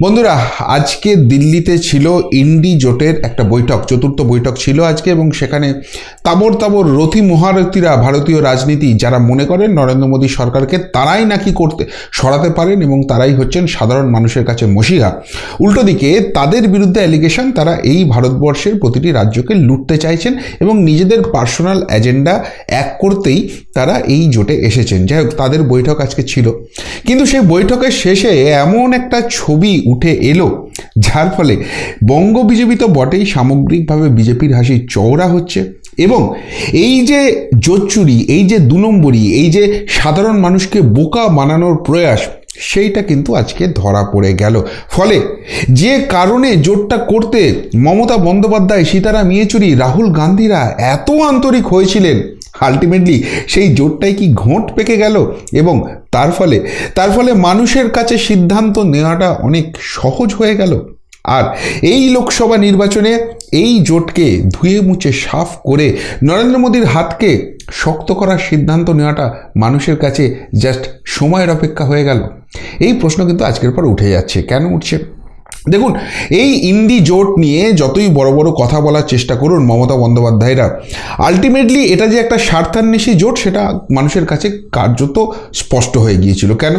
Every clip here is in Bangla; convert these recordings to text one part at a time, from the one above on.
বন্ধুরা, আজকে দিল্লিতে ছিল ইন্ডি জোটের একটা বৈঠক, চতুর্থ বৈঠক ছিল আজকে এবং সেখানে তাবর তাবর রথী মহারথীরা, ভারতীয় রাজনীতি যারা মনে করেন নরেন্দ্র মোদী সরকারকে, তারাই নাকি করতে, সরাতে পারেন এবং তারাই হচ্ছেন সাধারণ মানুষের কাছে মসিহা উল্টো দিকে, তাদের বিরুদ্ধে অ্যালিগেশন তারা এই ভারতবর্ষের প্রতিটি রাজ্যকে লুটতে চাইছেন এবং নিজেদের পার্সোনাল এজেন্ডা এক করতেই তারা এই জোটে এসেছেন। যাই হোক, তাদের বৈঠক আজকে ছিল। কিন্তু সেই বৈঠকের শেষে এমন একটা ছবি উঠে এলো, যার ফলে বঙ্গ বিজেপি তো বটেই সামগ্রিকভাবে বিজেপির হাসি চওড়া হচ্ছে। এবং এই যে জোচ্চুরি, এই যে দু নম্বরই এই যে সাধারণ মানুষকে বোকা বানানোর প্রয়াস, সেইটা কিন্তু আজকে ধরা পড়ে গেল। ফলে যে কারণে জোটটা করতে মমতা বন্দ্যোপাধ্যায়, সীতারাম ইয়েচুরি, রাহুল গান্ধীরা এত আন্তরিক হয়েছিলেন আলটিমেটলি সেই জোটটাই কি ঘোঁট পেকে গেল? এবং তার ফলে তার ফলে মানুষের কাছে সিদ্ধান্ত নেওয়াটা অনেক সহজ হয়ে গেল। আর এই লোকসভা নির্বাচনে এই জোটকে ধুয়ে মুছে সাফ করে নরেন্দ্র মোদীর হাতকে শক্ত করার সিদ্ধান্ত নেওয়াটা মানুষের কাছে জাস্ট সময়ের অপেক্ষা হয়ে গেল। এই প্রশ্ন কিন্তু আজকের পর উঠে যাচ্ছে। কেন উঠছে? দেখুন, এই ইন্ডি জোট নিয়ে যতই বড় বড় কথা বলার চেষ্টা করুন মমতা বন্দ্যোপাধ্যায়রা আলটিমেটলি এটা যে একটা স্বার্থান্বেষী জোট, সেটা মানুষের কাছে কার্যত স্পষ্ট হয়ে গিয়েছিল। কেন?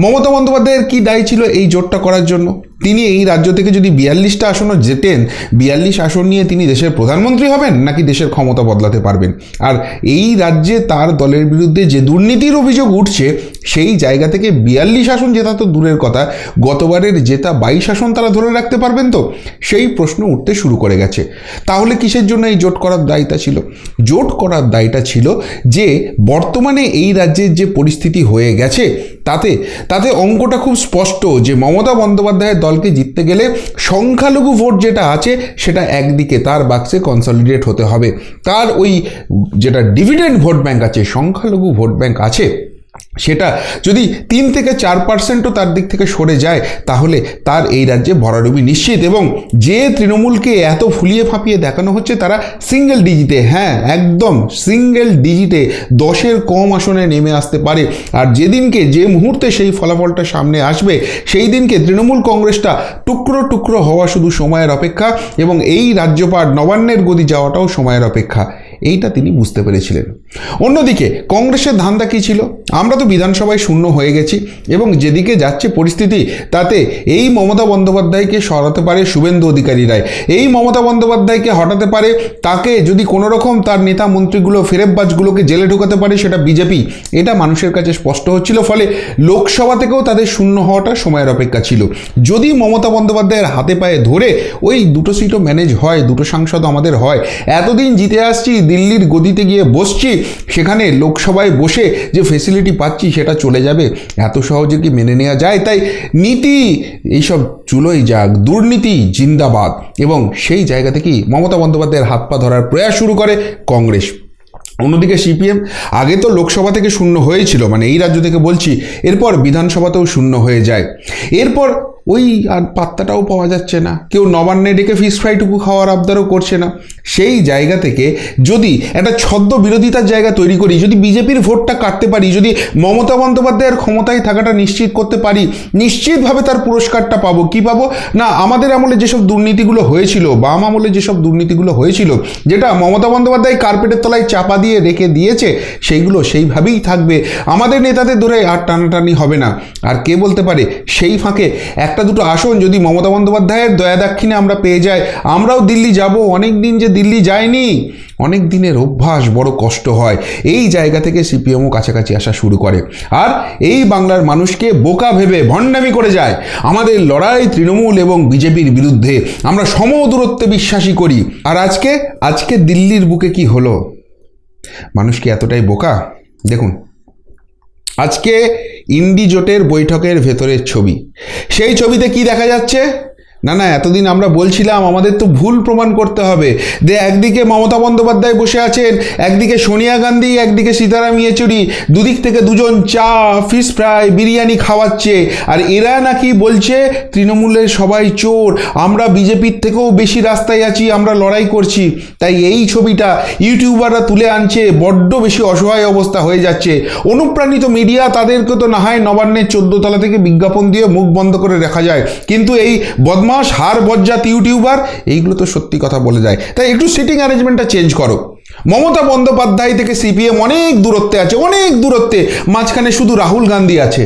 মমতা বন্দ্যোপাধ্যায়ের কী দায়ী ছিল এই জোটটা করার জন্য? তিনি এই রাজ্য থেকে যদি বিয়াল্লিশটা আসনও জেতেন, বিয়াল্লিশ আসন নিয়ে তিনি দেশের প্রধানমন্ত্রী হবেন, নাকি দেশের ক্ষমতা বদলাতে পারবেন? আর এই রাজ্যে তার দলের বিরুদ্ধে যে দুর্নীতির অভিযোগ উঠছে সেই জায়গা থেকে বিয়াল্লিশ আসন জেতা তো দূরের কথা, গতবারের জেতা বাইশ আসন তারা ধরে রাখতে পারবেন তো? সেই প্রশ্ন উঠতে শুরু করে গেছে। তাহলে কিসের জন্য এই জোট করার দায়িত্ব ছিল? জোট করার দায়িত্ব ছিল যে, বর্তমানে এই রাজ্যের যে পরিস্থিতি হয়ে গেছে, তাতে তাতে অঙ্কটা খুব স্পষ্ট যে, মমতা বন্দ্যোপাধ্যায়ের দলকে জিততে গেলে সংখ্যালঘু ভোট যেটা আছে, সেটা একদিকে তার বাক্সে কনসলিডেট হতে হবে। তার ওই যেটা ডিভিডেন্ড ভোট ব্যাংক আছে, সংখ্যালঘু ভোট ব্যাংক আছে সেটা যদি তিন থেকে চার পার্সেন্টও তার দিক থেকে সরে যায়, তাহলে তার এই রাজ্যে ভরাডুবি নিশ্চিত। এবং যে তৃণমূলকে এত ফুলিয়ে ফাঁপিয়ে দেখানো হচ্ছে, তারা সিঙ্গেল ডিজিটে হ্যাঁ একদম সিঙ্গেল ডিজিটে দশের কম আসনে নেমে আসতে পারে। আর যেদিনকে, যে মুহূর্তে সেই ফলাফলটা সামনে আসবে, সেই দিনকে তৃণমূল কংগ্রেসটা টুকরো টুকরো হওয়া শুধু সময়ের অপেক্ষা, এবং এই রাজ্যপাট নবান্নের গদি যাওয়াটাও সময়ের অপেক্ষা। এইটা তিনি বুঝতে পেরেছিলেন। অন্যদিকে, কংগ্রেসের ধান্দা কী ছিল? আমরা তো বিধানসভায় শূন্য হয়ে গেছি এবং যেদিকে যাচ্ছে পরিস্থিতি, তাতে এই মমতা বন্দ্যোপাধ্যায়কে সরাতে পারে শুভেন্দু অধিকারীরাই এই মমতা বন্দ্যোপাধ্যায়কে হটাতে পারে তাকে যদি কোনো রকম তার নেতা মন্ত্রীগুলো, ফেরেববাজগুলোকে জেলে ঢোকাতে পারে সেটা বিজেপি। এটা মানুষের কাছে স্পষ্ট হচ্ছিল, ফলে লোকসভা থেকেও তাদের শূন্য হওয়াটা সময়ের অপেক্ষা ছিল। যদি মমতা বন্দ্যোপাধ্যায়ের হাতে পায়ে ধরে ওই দুটো সিটও ম্যানেজ হয়, দুটো সাংসদ আমাদের হয়, এতদিন জিতে আসছি, দিল্লির গদিতে গিয়ে বসছি, সেখানে লোকসভায় বসে যে ফেসিলিটি পাচ্ছি সেটা চলে যাবে। এত সহজে কি মেনে নেওয়া যায়? তাই নীতি, এইসব চুলোই যাক, দুর্নীতি জিন্দাবাদ। এবং সেই জায়গা থেকেই মমতা বন্দ্যোপাধ্যায়ের হাত পা ধরার প্রয়াস শুরু করে কংগ্রেস। অন্যদিকে সিপিএম আগে তো লোকসভা থেকে শূন্য হয়েছিল মানে এই রাজ্য থেকে বলছি, এরপর বিধানসভাতেও শূন্য হয়ে যায়। এরপর ওই আর পাত্তাটাও পাওয়া যাচ্ছে না। কেউ নবান্নে ডেকে ফিশ ফ্রাইটুকু খাওয়ার আবদারও করছে না। সেই জায়গা থেকে যদি একটা ছদ্ম বিরোধিতার জায়গা তৈরি করি, যদি বিজেপির ভোটটা কাটতে পারি, যদি মমতা বন্দ্যোপাধ্যায়ের ক্ষমতায় থাকাটা নিশ্চিত করতে পারি, নিশ্চিতভাবে তার পুরস্কারটা পাবো। কি পাবো? না, আমাদের আমলে যেসব দুর্নীতিগুলো হয়েছিল, বাম আমলে যেসব দুর্নীতিগুলো হয়েছিল, যেটা মমতা বন্দ্যোপাধ্যায় কার্পেটের তলায় চাপা দিয়ে রেখে দিয়েছে, সেইগুলো সেইভাবেই থাকবে। আমাদের নেতাদের ধরে আর টানাটানি হবে না। আর কে বলতে পারে? সেই ফাঁকে একটা দুটো আসন যদি মমতা বন্দ্যোপাধ্যায়ের দয়া দাক্ষিণে আমরা পেয়ে যাই, আমরাও দিল্লি যাব। অনেক দিন যে দিল্লি যায়নি, অনেক দিনের অভ্যাস বড় কষ্ট হয়। এই জায়গা থেকে সিপিএমও কাছাকাছি আসা শুরু করে। আর এই বাংলার মানুষকে বোকা ভেবে ভণ্ডামি করে যায়। আমাদের লড়াই তৃণমূল এবং বিজেপির বিরুদ্ধে আমরা সমদূরত্বে বিশ্বাসী করি। আর আজকে আজকে দিল্লির বুকে কি হলো? মানুষ কি এতটাই বোকা? দেখুন, আজকে ইন্ডি জোটের বৈঠকের ভেতরের ছবি। সেই ছবিতে কি দেখা যাচ্ছে? না না, এতদিন আমরা বলছিলাম, আমাদের তো ভুল প্রমাণ করতে হবে। যে একদিকে মমতা বন্দ্যোপাধ্যায় বসে আছেন, একদিকে সোনিয়া গান্ধী, একদিকে সীতারাম ইয়েচুরি, দুদিক থেকে দুজন চা ফিশ ফ্রাই বিরিয়ানি খাওয়াচ্ছে। আর এরা নাকি বলছে, তৃণমূলের সবাই চোর, আমরা বিজেপির থেকেও বেশি রাস্তায় আছি, আমরা লড়াই করছি। তাই এই ছবিটা ইউটিউবাররা তুলে আনছে, বড্ড বেশি অসহায় অবস্থা হয়ে যাচ্ছে। অনুপ্রাণিত মিডিয়া তাদেরকে তো না হয় নবান্নের চোদ্দ তলা থেকে বিজ্ঞাপন দিয়ে মুখ বন্ধ করে রাখা যায়। কিন্তু এই বদমাস হার বজ্জাত, ইউটিউবার, এইগুলো তো সত্যি কথা বলে যায়। তাই একটু সিটিং অ্যারেঞ্জমেন্টটা চেঞ্জ করো। মমতা বন্দ্যোপাধ্যায় থেকে সিপিএম অনেক দূরত্বে আছে, অনেক দূরত্বে। মাঝখানে শুধু রাহুল গান্ধী আছে।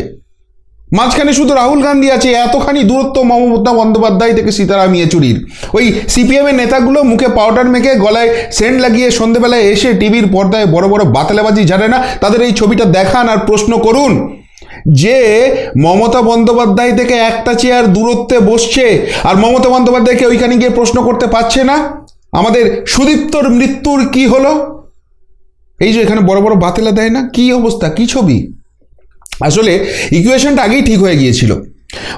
মাঝখানে শুধু রাহুল গান্ধী আছে, এতখানি দূরত্ব মমতা বন্দ্যোপাধ্যায় থেকে সীতারাম ইয়েচুরির। ওই সিপিএমের নেতাগুলো মুখে পাউডার মেখে গলায় সেন্ট লাগিয়ে সন্ধেবেলায় এসে টিভির পর্দায় বড় বড় বাতালাবাজি ঝাড়ে না, তাদের এই ছবিটা দেখান আর প্রশ্ন করুন। যে মমতা বন্দ্যোপাধ্যায় থেকে একটা চেয়ার দূরত্বে বসছে, আর মমতা বন্দ্যোপাধ্যায়কে ওইখানে গিয়ে প্রশ্ন করতে পারছে না? আমাদের সুদীপ্তর মৃত্যুর কি হলো? এই যে এখানে বড় বড় বাতেলা দেয় না? কি অবস্থা? কি ছবি? আসলে ইকুয়েশনটা আগেই ঠিক হয়ে গিয়েছিল।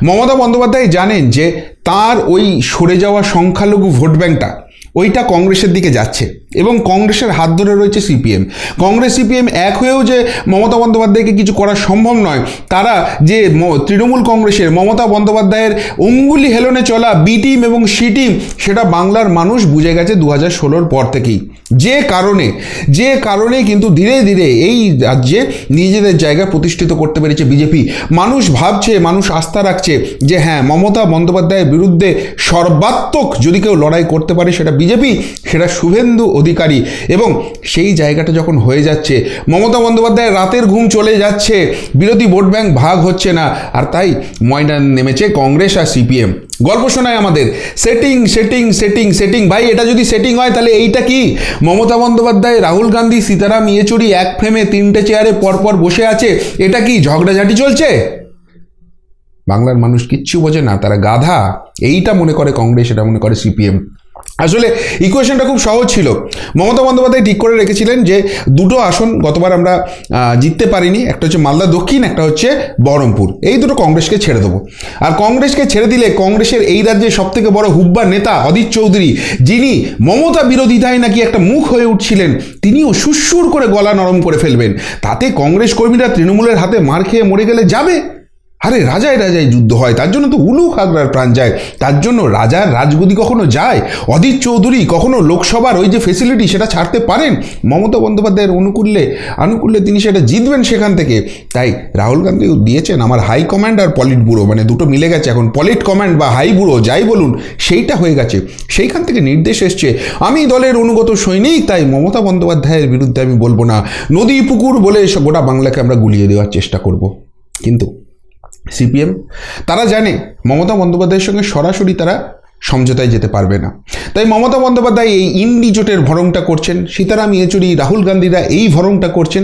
মমতা বন্দ্যোপাধ্যায় জানেন যে তার ওই সরে যাওয়া সংখ্যালঘু ভোট ব্যাংকটা, ওইটা কংগ্রেসের দিকে যাচ্ছে। এবং কংগ্রেসের হাত ধরে রয়েছে সিপিএম। কংগ্রেস, সিপিএম এক হয়েও যে মমতা বন্দ্যোপাধ্যায়কে কিছু করা সম্ভব নয়, তারা যে তৃণমূল কংগ্রেসের মমতা বন্দ্যোপাধ্যায়ের অঙ্গুলি হেলনে চলা বি টিম এবং সি টিম সেটা বাংলার মানুষ বুঝে গেছে দু হাজার ষোলোর পর থেকেই। যে কারণে যে কারণে কিন্তু ধীরে ধীরে এই রাজ্যে নিজেদের জায়গা প্রতিষ্ঠিত করতে পেরেছে বিজেপি। মানুষ ভাবছে, মানুষ আস্থা রাখছে যে হ্যাঁ মমতা বন্দ্যোপাধ্যায়ের বিরুদ্ধে সর্বাত্মক যদি কেউ লড়াই করতে পারে সেটা বিজেপি, সেটা শুভেন্দু অধিকারী। এবং সেই জায়গাটা যখন হয়ে যাচ্ছে, মমতা বন্দ্যোপাধ্যায় রাতের ঘুম চলে যাচ্ছে, বিরোধী ভোট ব্যাংক ভাগ হচ্ছে না, আর তাই ময়দান নেমেছে কংগ্রেস আর সিপিএম। গল্প শোনায় আমাদের সেটিং সেটিং সেটিং সেটিং ভাই, এটা যদি সেটিং হয়, তাহলে এইটা কি? মমতা বন্দ্যোপাধ্যায়, রাহুল গান্ধী, সীতারাম ইয়েচুরি এক ফ্রেমে তিনটে চেয়ারে পরপর বসে আছে, এটা কি ঝগড়াঝাটি চলছে? বাংলার মানুষ কিচ্ছু বোঝে না, তারা গাধা। এইটা মনে করে কংগ্রেস, এটা মনে করে সিপিএম। আসলে ইকুয়েশনটা খুব সহজ ছিল। মমতা বন্দ্যোপাধ্যায় ঠিক করে রেখেছিলেন যে দুটো আসন গতবার আমরা জিততে পারিনি। একটা হচ্ছে মালদা দক্ষিণ, একটা হচ্ছে বহরমপুর। এই দুটো কংগ্রেসকে ছেড়ে দেবো। আর কংগ্রেসকে ছেড়ে দিলে কংগ্রেসের এই রাজ্যে সবথেকে বড় হুব্বা নেতা অদিত চৌধুরী, যিনি মমতা বিরোধিতায় নাকি একটা মুখ হয়ে উঠছিলেন, তিনিও সুরসুর করে গলা নরম করে ফেলবেন। তাতে কংগ্রেস কর্মীরা তৃণমূলের হাতে মার খেয়ে মরে গেলে যাবে? আরে রাজায় রাজায় যুদ্ধ হয়, তার জন্য তো উলু খাগড়ার প্রাণ যায়। তার জন্য রাজার রাজগদি কখনো যায়? অদিত চৌধুরী কখনো লোকসভার ওই যে ফেসিলিটি সেটা ছাড়তে পারেন? মমতা বন্দ্যোপাধ্যায়ের অনুকূল্যে আনুকূল্যে তিনি সেটা জিতবেন সেখান থেকে। তাই রাহুল গান্ধী দিয়েছেন আমার হাই কমান্ড আর পলিট ব্যুরো মানে দুটো মিলে গেছে এখন পলিট কমান্ড বা হাই ব্যুরো যাই বলুন, সেইটা হয়ে গেছে। সেইখান থেকে নির্দেশ এসছে, আমি দলের অনুগত সৈনিক, তাই মমতা বন্দ্যোপাধ্যায়ের বিরুদ্ধে আমি বলব না। নদী পুকুর বলে গোটা বাংলাকে আমরা গুলিয়ে দেওয়ার চেষ্টা করব। কিন্তু সিপিএম, তারা জানে মমতা বন্দ্যোপাধ্যায়ের সঙ্গে সরাসরি তারা সমঝোতায় যেতে পারবে না। তাই মমতা বন্দ্যোপাধ্যায় এই ইন্ডি জোটের ভরংটা করছেন, সীতারাম ইয়েচুরি, রাহুল গান্ধীরা এই ভরংটা করছেন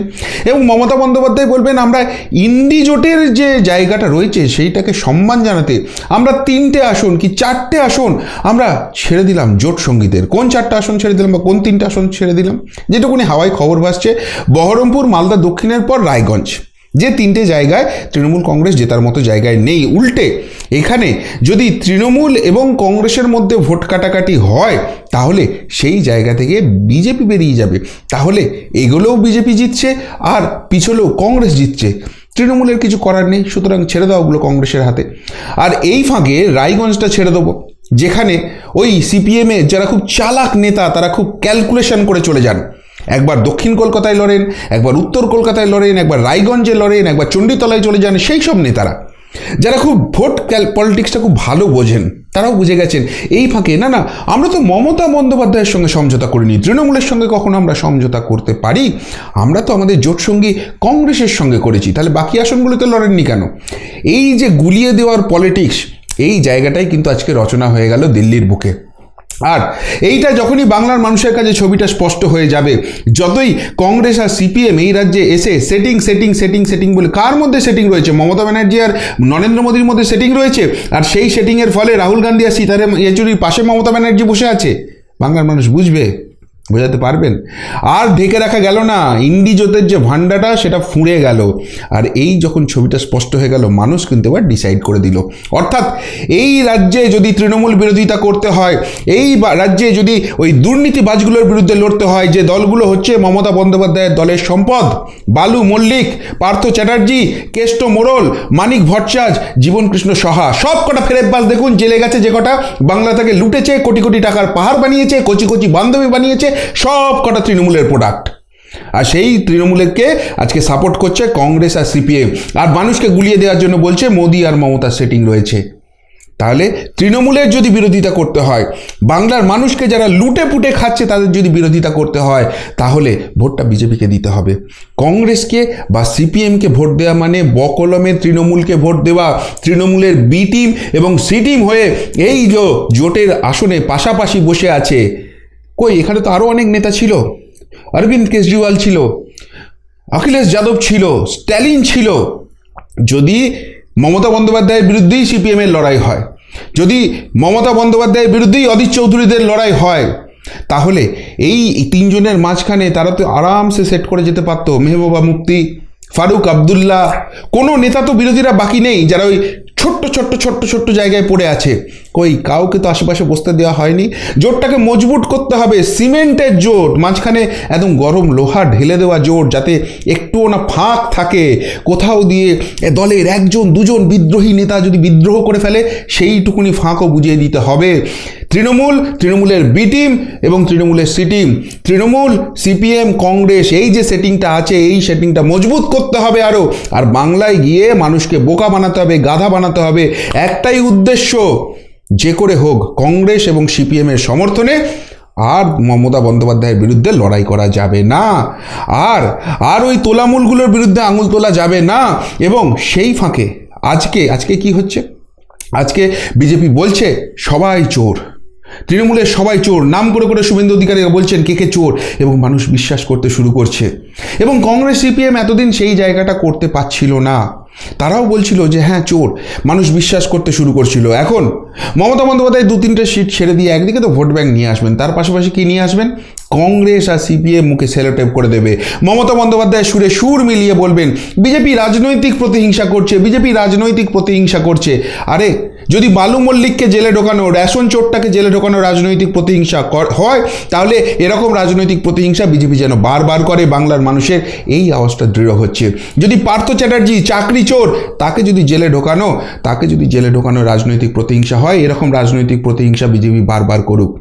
এবং মমতা বন্দ্যোপাধ্যায় বলবেন, আমরা ইন্ডি জোটের যে জায়গাটা রয়েছে সেইটাকে সম্মান জানাতে, আমরা তিনটে আসন কি চারটে আসন আমরা ছেড়ে দিলাম জোট সঙ্গীতের কোন চারটে আসন ছেড়ে দিলাম বা কোন তিনটে আসন ছেড়ে দিলাম? যেটুকুনি হাওয়ায় খবর ভাসছে, বহরমপুর, মালদা, দক্ষিণের পর রায়গঞ্জ। যে তিনটে জায়গায় তৃণমূল কংগ্রেস জেতার মতো জায়গায় নেই, উল্টে এখানে যদি তৃণমূল এবং কংগ্রেসের মধ্যে ভোট কাটাকাটি হয়, তাহলে সেই জায়গা থেকে বিজেপি বেরিয়ে যাবে। তাহলে এগুলোও বিজেপি জিতছে আর পিছলেও কংগ্রেস জিতছে। তৃণমূলের কিছু করার নেই, সুতরাং ছেড়ে দাও ওগুলো কংগ্রেসের হাতে। আর এই ফাঁকে রায়গঞ্জটা ছেড়ে দেবো, যেখানে ওই সিপিএমে যারা খুব চালাক নেতা, তারা খুব ক্যালকুলেশন করে চলে যান। একবার দক্ষিণ কলকাতায় লড়েন, একবার উত্তর কলকাতায় লড়েন, একবার রায়গঞ্জে লড়েন, একবার চণ্ডীতলায় চলে যান, সেই সব নেতারা। যারা খুব ভোট পলিটিক্সটা খুব ভালো বোঝেন, তারাও বুঝে গেছেন, এই ফাঁকে, না না, আমরা তো মমতা বন্দ্যোপাধ্যায়ের সঙ্গে সমঝোতা করিনি, তৃণমূলের সঙ্গে কখনো আমরা সমঝোতা করতে পারি? আমরা তো আমাদের জোট সঙ্গী কংগ্রেসের সঙ্গে করেছি, তাহলে বাকি আসনগুলোতে লড়েননি কেন? এই যে গুলিয়ে দেওয়ার পলিটিক্স, এই জায়গাটাই কিন্তু আজকে রচনা হয়ে গেল দিল্লির বুকে। আর এইটা যখনই বাংলার মানুষের কাছে ছবিটা স্পষ্ট হয়ে যাবে, যতই কংগ্রেস আর সিপিএম এই রাজ্যে এসে সেটিং সেটিং সেটিং সেটিং বলে, কার মধ্যে সেটিং রয়েছে? মমতা ব্যানার্জি আর নরেন্দ্র মোদীর মধ্যে সেটিং রয়েছে? আর সেই সেটিংয়ের ফলে রাহুল গান্ধী আর সীতারাম ইয়েচুরির পাশে মমতা ব্যানার্জি বসে আছে? বাংলার মানুষ বুঝবে। বোঝাতে পারবেন? আর ঢেকে রাখা গেল না। ইন্ডিজোতের যে ভান্ডাটা সেটা ফুঁড়ে গেল। আর এই যখন ছবিটা স্পষ্ট হয়ে গেল, মানুষ কিন্তু এবার ডিসাইড করে দিল। অর্থাৎ এই রাজ্যে যদি তৃণমূল বিরোধিতা করতে হয়, এই রাজ্যে যদি ওই দুর্নীতিবাজগুলোর বিরুদ্ধে লড়তে হয়, যে দলগুলো হচ্ছে মমতা বন্দ্যোপাধ্যায়ের দলের সম্পদ, বালু মল্লিক, পার্থ চ্যাটার্জি, কেষ্ট মোড়ল মানিক ভট্টাচার্য, জীবনকৃষ্ণ সাহা, সব কটা ফেরেববাজ দেখুন, জেলে গেছে যে কটা, বাংলা থেকে লুটেছে, কোটি কোটি টাকার পাহাড় বানিয়েছে কচি কচি বান্ধবী বানিয়েছে সব কটা তৃণমূলের প্রোডাক্ট আর সেই তৃণমূলেরকে আজকে সাপোর্ট করছে কংগ্রেস আর সিপিএম আর মানুষকে গুলিয়ে দেওয়ার জন্য বলছে মোদি আর মমতার সেটিং রয়েছে। তাহলে তৃণমূলের যদি বিরোধিতা করতে হয়, বাংলার মানুষকে যারা লুটে পুটে খাচ্ছে তাদের যদি বিরোধিতা করতে হয়, তাহলে ভোটটা বিজেপিকে দিতে হবে। কংগ্রেসকে বা সিপিএমকে ভোট দেওয়া মানে বকলমে তৃণমূলকে ভোট দেওয়া, তৃণমূলের বি টিম এবং সি টিম হয়ে এই জোটের আসনে পাশাপাশি বসে আছে কই, এখানে তো আরও অনেক নেতা ছিল। অরবিন্দ কেজরিওয়াল ছিল। অখিলেশ যাদব ছিল। স্ট্যালিন ছিল। যদি মমতা বন্দ্যোপাধ্যায়ের বিরুদ্ধেই সিপিএমের লড়াই হয়, যদি মমতা বন্দ্যোপাধ্যায়ের বিরুদ্ধেই অদিত চৌধুরীদের লড়াই হয়, তাহলে এই তিনজনের মাঝখানে তারা তো আরামসে সেট করে যেতে পারতো। মেহবুবা মুক্তি ফারুক আবদুল্লাহ, কোনো নেতা তো বিরোধীরা বাকি নেই। যারা ওই ছোট্ট ছোট্ট ছোট্ট ছোট্ট জায়গায় পড়ে আছে। কই, কাউকে তো আশেপাশে বসতে দেওয়া হয়নি। জোটটাকে মজবুত করতে হবে, সিমেন্টের জোট। মাঝখানে একদম গরম লোহা ঢেলে দেওয়া জোট, যাতে একটুও না ফাঁক থাকে। কোথাও দিয়ে দলের একজন, দুজন বিদ্রোহী নেতা যদি বিদ্রোহ করে ফেলে, সেইটুকুনি ফাঁকও বুঝিয়ে দিতে হবে। তৃণমূল, তৃণমূলের বি টিম এবং তৃণমূলের C team. Trinamool, CPM, Congress, এই যে সেটিংটা আছে, এই সেটিংটা মজবুত করতে হবে আরও আর বাংলায় গিয়ে মানুষকে বোকা বানাতে হবে, গাধা বানাতে হবে। একটাই উদ্দেশ্য, যে করে হোক কংগ্রেস এবং সিপিএমের সমর্থনে আর মমতা বন্দ্যোপাধ্যায়ের বিরুদ্ধে লড়াই করা যাবে না। আর আর ওই তোলামূলগুলোর বিরুদ্ধে আঙুল তোলা যাবে না। এবং সেই ফাঁকে আজকে আজকে কি হচ্ছে? আজকে বিজেপি বলছে, সবাই চোর। তৃণমূলের সবাই চোর। নাম করে করে শুভেন্দু অধিকারী বলছেন, কে কে চোর? এবং মানুষ বিশ্বাস করতে শুরু করছে। এবং কংগ্রেস, সিপিএম এতদিন সেই জায়গাটা করতে পারছিল না। তারাও বলছিল যে হ্যাঁ চোর। মানুষ বিশ্বাস করতে শুরু করছিল। এখন মমতা বন্দ্যোপাধ্যায় দু তিনটে সিট ছেড়ে দিয়ে একদিকে তো ভোট ব্যাংক নিয়ে আসবেন, তার পাশাপাশি কি নিয়ে আসবেন? কংগ্রেস আর সিপিএম মুখে সেলোটেপ করে দেবে। মমতা বন্দ্যোপাধ্যায় সুরে সুর মিলিয়ে বলবেন, বিজেপি রাজনৈতিক প্রতিহিংসা করছে, বিজেপি রাজনৈতিক প্রতিহিংসা করছে। আরে যদি বালু মল্লিককে জেলে ঢোকানো, রেশন চোরটাকে জেলে ঢোকানো রাজনৈতিক প্রতিহিংসা হয়, তাহলে এরকম রাজনৈতিক প্রতিহিংসা বিজেপি যেন বারবার করে, বাংলার মানুষের এই আওয়াজটা দৃঢ় হচ্ছে। যদি পার্থ চ্যাটার্জি চাকরি চোর, তাকে যদি জেলে ঢোকানো, তাকে যদি জেলে ঢোকানো রাজনৈতিক প্রতিহিংসা হয়, এরকম রাজনৈতিক প্রতিহিংসা বিজেপি বারবার করুক।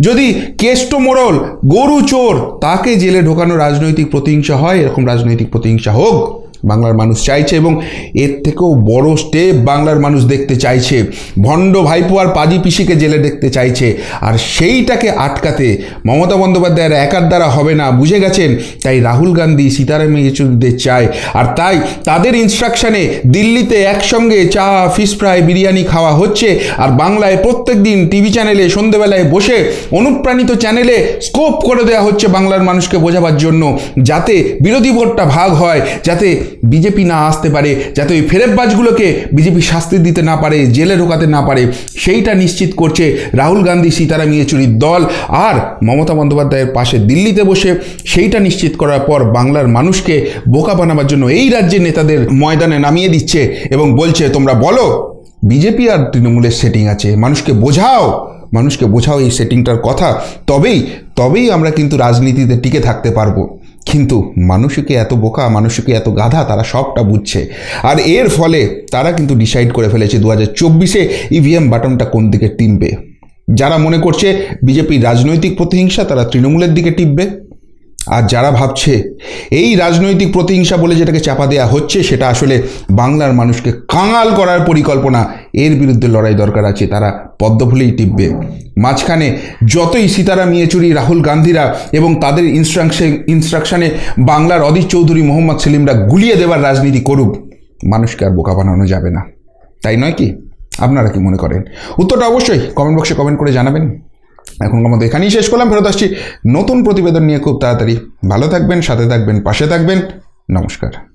যদি কেষ্ট মোড়ল, গরু চোর, তাকে জেলে ঢোকানো রাজনৈতিক প্রতিহিংসা হয়, এরকম রাজনৈতিক প্রতিহিংসা হোক বাংলার মানুষ চাইছে এবং এর থেকেও বড় স্টেপ বাংলার মানুষ দেখতে চাইছে। ভণ্ড ভাইপো আর পাজি পিসিকে জেলে দেখতে চাইছে। আর সেইটাকে আটকাতে মমতা বন্দ্যোপাধ্যায়ের একার দ্বারা হবে না, বুঝে গেছেন? তাই রাহুল গান্ধী, সীতারাম ইয়েচুরিদের চায়। আর তাই তাদের ইনস্ট্রাকশনে দিল্লিতে একসঙ্গে চা ফিশ ফ্রাই বিরিয়ানি খাওয়া হচ্ছে। আর বাংলায় প্রত্যেক দিন টিভি চ্যানেলে সন্ধেবেলায় বসে অনুপ্রাণিত চ্যানেলে স্কোপ করে দেওয়া হচ্ছে বাংলার মানুষকে বোঝাবার জন্য। যাতে বিরোধী ভোটটা ভাগ হয়, যাতে বিজেপি না আসতে পারে, যাতে ওই ফেরেববাজগুলোকে বিজেপি শাস্তি দিতে না পারে, জেলে ঢোকাতে না পারে, সেইটা নিশ্চিত করছে রাহুল গান্ধী সীতারাম ইয়েচুরির দল। আর মমতা বন্দ্যোপাধ্যায়ের পাশে দিল্লিতে বসে সেইটা নিশ্চিত করার পর বাংলার মানুষকে বোকা বানাবার জন্য এই রাজ্যের নেতাদের ময়দানে নামিয়ে দিচ্ছে এবং বলছে, তোমরা বলো, বিজেপি আর তৃণমূলের সেটিং আছে। মানুষকে বোঝাও মানুষকে বোঝাও এই সেটিংটার কথা। তবেই তবেই আমরা কিন্তু রাজনীতিতে টিকে থাকতে পারব। কিন্তু মানুষকে এত বোকা, মানুষকে এত গাধা তারা সবটা বুঝছে। আর এর ফলে তারা কিন্তু ডিসাইড করে ফেলেছে দু হাজার চব্বিশে ইভিএম বাটনটা কোন দিকে টিপবে। যারা মনে করছে বিজেপির রাজনৈতিক প্রতিহিংসা, তারা তৃণমূলের দিকে টিপবে। আর যারা ভাবছে এই রাজনৈতিক প্রতিহিংসা বলে যেটাকে চাপা দেওয়া হচ্ছে, সেটা আসলে বাংলার মানুষকে কাঙাল করার পরিকল্পনা এর বিরুদ্ধে লড়াই দরকার আছে, তারা পদ্মফুলেই টিপবে। মাঝখানে যতই সীতারাম ইয়েচুরি, রাহুল গান্ধীরা এবং তাদের ইনস্ট্রাকশন ইনস্ট্রাকশনে বাংলার অদিত চৌধুরী মোহাম্মদ সেলিমরা গুলিয়ে দেওয়ার রাজনীতি করুক, মানুষকে আর বোকা বানানো যাবে না। তাই নয় কি? আপনারা কি মনে করেন? উত্তরটা অবশ্যই কমেন্ট বক্সে কমেন্ট করে জানাবেন। এখন আমাদের এখানেই শেষ করলাম, ফেরত আসছি নতুন প্রতিবেদন নিয়ে খুব তাড়াতাড়ি। ভালো থাকবেন, সাথে থাকবেন, পাশে থাকবেন। নমস্কার।